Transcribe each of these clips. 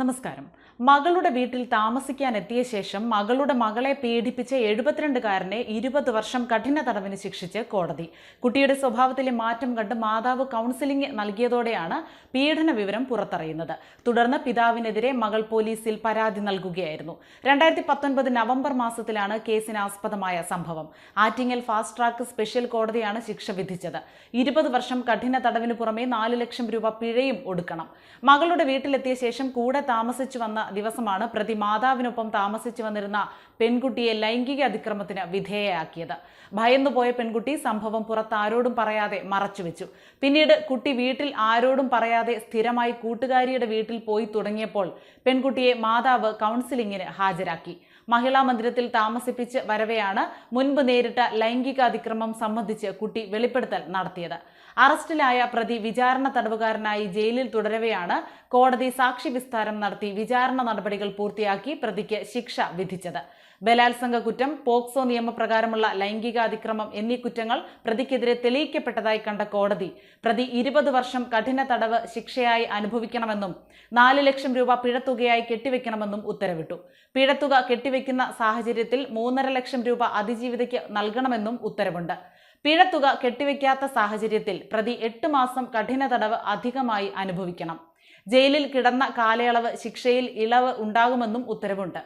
നമസ്കാരം. മകളുടെ വീട്ടിൽ താമസിക്കാൻ എത്തിയ ശേഷം മകളുടെ മകളെ പീഡിപ്പിച്ച എഴുപത്തിരണ്ടുകാരനെ ഇരുപത് വർഷം കഠിന തടവിന് ശിക്ഷിച്ച് കോടതി. കുട്ടിയുടെ സ്വഭാവത്തിലെ മാറ്റം കണ്ട് മാതാവ് കൗൺസിലിംഗ് നൽകിയതോടെയാണ് പീഡന വിവരം പുറത്തറിയുന്നത്. തുടർന്ന് പിതാവിനെതിരെ മകൾ പോലീസിൽ പരാതി നൽകുകയായിരുന്നു. രണ്ടായിരത്തി പത്തൊൻപത് നവംബർ മാസത്തിലാണ് കേസിന് ആസ്പദമായ സംഭവം. ആറ്റിങ്ങൽ ഫാസ്റ്റ് ട്രാക്ക് സ്പെഷ്യൽ കോടതിയാണ് ശിക്ഷ വിധിച്ചത്. ഇരുപത് വർഷം കഠിന തടവിന് പുറമെ നാല് ലക്ഷം രൂപ പിഴയും ഒടുക്കണം. മകളുടെ വീട്ടിലെത്തിയ ശേഷം കൂടെ താമസിച്ചു വന്ന ദിവസമാണ് പ്രതി മാതാവിനൊപ്പം താമസിച്ചു വന്നിരുന്ന പെൺകുട്ടിയെ ലൈംഗിക അതിക്രമത്തിന് വിധേയയാക്കിയത്. ഭയന്നുപോയ പെൺകുട്ടി സംഭവം പുറത്താരോടും പറയാതെ മറച്ചുവെച്ചു പിന്നീട് കുട്ടി വീട്ടിൽ ആരോടും പറയാതെ സ്ഥിരമായി കൂട്ടുകാരിയുടെ വീട്ടിൽ പോയി തുടങ്ങിയപ്പോൾ പെൺകുട്ടിയെ മാതാവ് കൗൺസിലിങ്ങിന് ഹാജരാക്കി. മഹിളാ മന്ദിരത്തിൽ താമസിപ്പിച്ച് വരവെയാണ് മുൻപ് നേരിട്ട ലൈംഗിക അതിക്രമം സംബന്ധിച്ച് കുട്ടി വെളിപ്പെടുത്തൽ നടത്തിയത്. അറസ്റ്റിലായ പ്രതി വിചാരണ തടവുകാരനായി ജയിലിൽ തുടരവെയാണ് കോടതി സാക്ഷി വിസ്താരം നടത്തി വിചാരണ നടപടികൾ പൂർത്തിയാക്കി പ്രതിക്ക് ശിക്ഷ വിധിച്ചത്. ബലാത്സംഗ കുറ്റം പോക്സോ നിയമപ്രകാരമുള്ള ലൈംഗിക അതിക്രമം എന്നീ കുറ്റങ്ങൾ പ്രതിക്കെതിരെ തെളിയിക്കപ്പെട്ടതായി കണ്ട കോടതി പ്രതി ഇരുപത് വർഷം കഠിന തടവ് ശിക്ഷയായി അനുഭവിക്കണമെന്നും നാല് ലക്ഷം രൂപ പിഴത്തുകയായി കെട്ടിവെക്കണമെന്നും ഉത്തരവിട്ടു. പിഴത്തുക കെട്ടിവെക്കുന്ന സാഹചര്യത്തിൽ മൂന്നര ലക്ഷം രൂപ അതിജീവിതയ്ക്ക് നൽകണമെന്നും ഉത്തരവുണ്ട്. പിഴത്തുക കെട്ടിവെക്കാത്ത സാഹചര്യത്തിൽ പ്രതി എട്ട് മാസം കഠിന തടവ് അധികമായി അനുഭവിക്കണം. ജയിലിൽ കിടന്ന കാലയളവ് ശിക്ഷയിൽ ഇളവ് ഉണ്ടാകുമെന്നും ഉത്തരവുണ്ട്.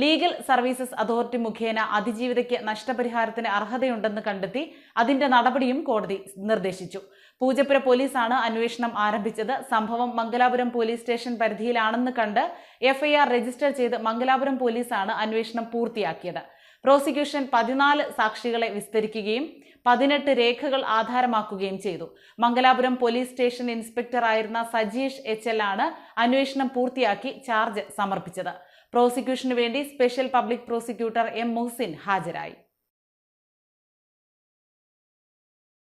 ലീഗൽ സർവീസസ് അതോറിറ്റി മുഖേന അതിജീവിതയ്ക്ക് നഷ്ടപരിഹാരത്തിന് അർഹതയുണ്ടെന്ന് കണ്ടെത്തി അതിന്റെ നടപടിയും കോടതി നിർദ്ദേശിച്ചു. പൂജപ്പുര പോലീസാണ് അന്വേഷണം ആരംഭിച്ചത്. സംഭവം മംഗലാപുരം പോലീസ് സ്റ്റേഷൻ പരിധിയിലാണെന്ന് കണ്ട് എഫ്ഐആർ രജിസ്റ്റർ ചെയ്ത് മംഗലാപുരം പോലീസാണ് അന്വേഷണം പൂർത്തിയാക്കിയത്. പ്രോസിക്യൂഷൻ പതിനാല് സാക്ഷികളെ വിസ്തരിക്കുകയും പതിനെട്ട് രേഖകൾ ആധാരമാക്കുകയും ചെയ്തു. മംഗലാപുരം പോലീസ് സ്റ്റേഷൻ ഇൻസ്പെക്ടർ ആയിരുന്ന സജീഷ് എച്ച് എൽ ആണ് അന്വേഷണം പൂർത്തിയാക്കി ചാർജ് സമർപ്പിച്ചത്. പ്രോസിക്യൂഷനു വേണ്ടി special public prosecutor M Muhsin ഹാജരായി.